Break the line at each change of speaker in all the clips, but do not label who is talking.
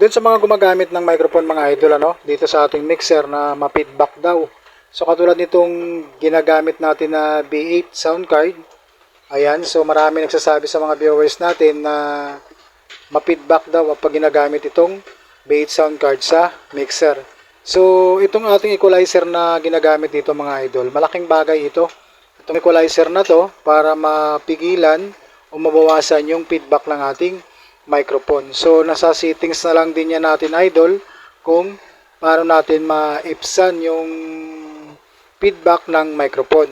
Doon sa mga gumagamit ng microphone mga idol, ano, dito sa ating mixer na ma-feedback daw. So katulad nitong ginagamit natin na B8 sound card, ayan, so marami nagsasabi sa mga viewers natin na ma-feedback daw pag ginagamit itong B8 sound card sa mixer. So itong ating equalizer na ginagamit dito mga idol, malaking bagay ito. Itong equalizer na to para mapigilan o mabawasan yung feedback ng ating microphone. So nasa settings na lang din yan natin idol kung paano natin ma-ipsan yung feedback ng microphone.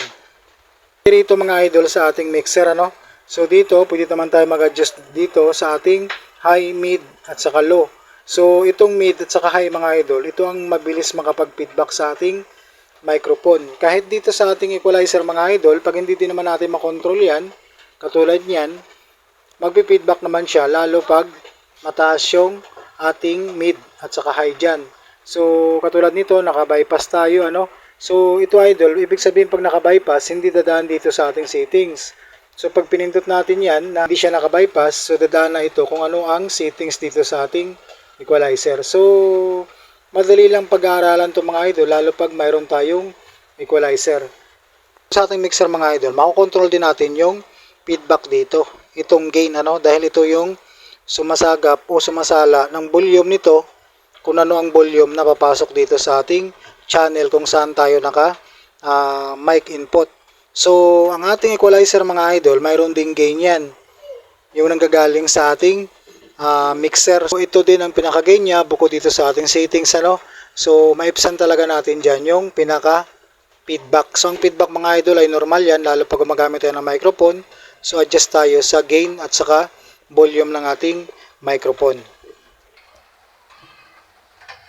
Dito mga idol sa ating mixer ano. So dito pwede naman tayo mag-adjust dito sa ating high, mid at saka low. So itong mid at saka high mga idol, ito ang mabilis makapag-feedback sa ating microphone. Kahit dito sa ating equalizer mga idol, pag hindi din naman natin makontrol yan, katulad niyan, magpi-feedback naman siya lalo pag mataas yung ating mid at saka high dyan. So katulad nito, naka-bypass tayo ano. So ito idol, ibig sabihin pag naka-bypass, hindi dadaan dito sa ating settings. So pag pinindot natin yan na hindi siya naka-bypass, so dadaan na ito kung ano ang settings dito sa ating equalizer. So madali lang pag-aaralan to mga idol lalo pag mayroon tayong equalizer. Sa ating mixer mga idol, makokontrol din natin yung feedback dito. Itong gain ano dahil ito yung sumasagap o sumasala ng volume nito kung ano ang volume na papasok dito sa ating channel kung saan tayo naka ah, mic input. So, ang ating equalizer mga idol, mayroon ding gain yan. Yung nanggagaling sa ating ah, mixer. So, ito din ang pinaka-gain niya bukod dito sa ating settings. Ano? So, maipsan talaga natin dyan yung pinaka feedback. So, ang feedback mga idol ay normal yan, lalo pag gumagamit tayo ng microphone. So, adjust tayo sa gain at saka volume ng ating microphone.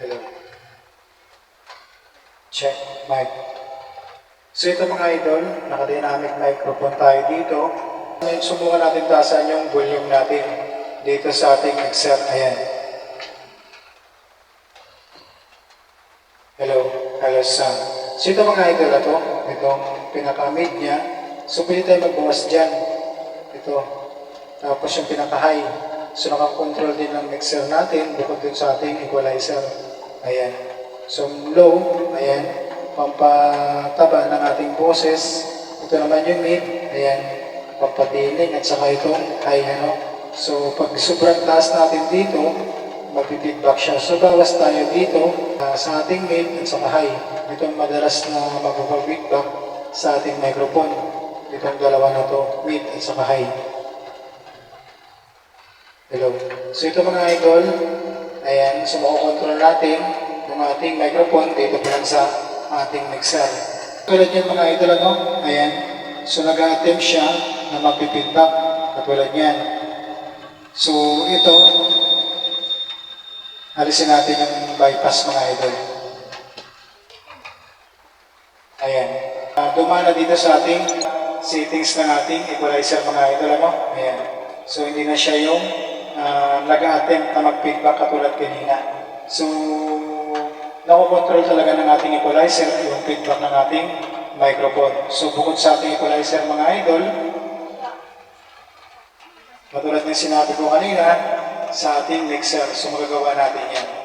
Hello. Check mic. So, ito mga idol, naka-dynamic microphone tayo dito. Ngayon, subukan natin taasan yung volume natin dito sa ating mixer. Ayan. Hello, hello sound. So ito mga idol na to, itong pinaka-mid niya. So pwede tayo magbawas dyan. Ito. Tapos yung pinaka-high. So nakakontrol din ng mixer natin bukod dun sa ating equalizer. Ayan. So low, ayan. Pampataba ng ating boses. Ito naman yung mid. Ayan. Pampatiling at saka itong high ano. So pag sobrang taas natin dito, magpipidback siya. So bawas tayo dito ah, sa ating mid at saka high. Ito ang madalas na magpapag-feedback sa ating microphone. Itong dalawa na to, mid at saka high. Hello. So ito mga idol, ayan, so makokontrol natin yung ating microphone dito pa lang sa ating mixer. Tulad yan mga idol, ano? Ayan. So nag-attempt siya na magpipidback katulad yan. So ito, alisin natin yung bypass mga idol. Ayan. Uh, dumana dito sa ating settings ng ating equalizer mga idol. Ano? Ayan. So hindi na siya yung uh, nag-attempt na mag-feedback katulad kanina. So, nakokontrol talaga ng ating equalizer yung feedback ng ating microphone. So bukod sa ating equalizer mga idol, katulad ng sinabi ko kanina, sa ating mixer, so magagawa natin yan.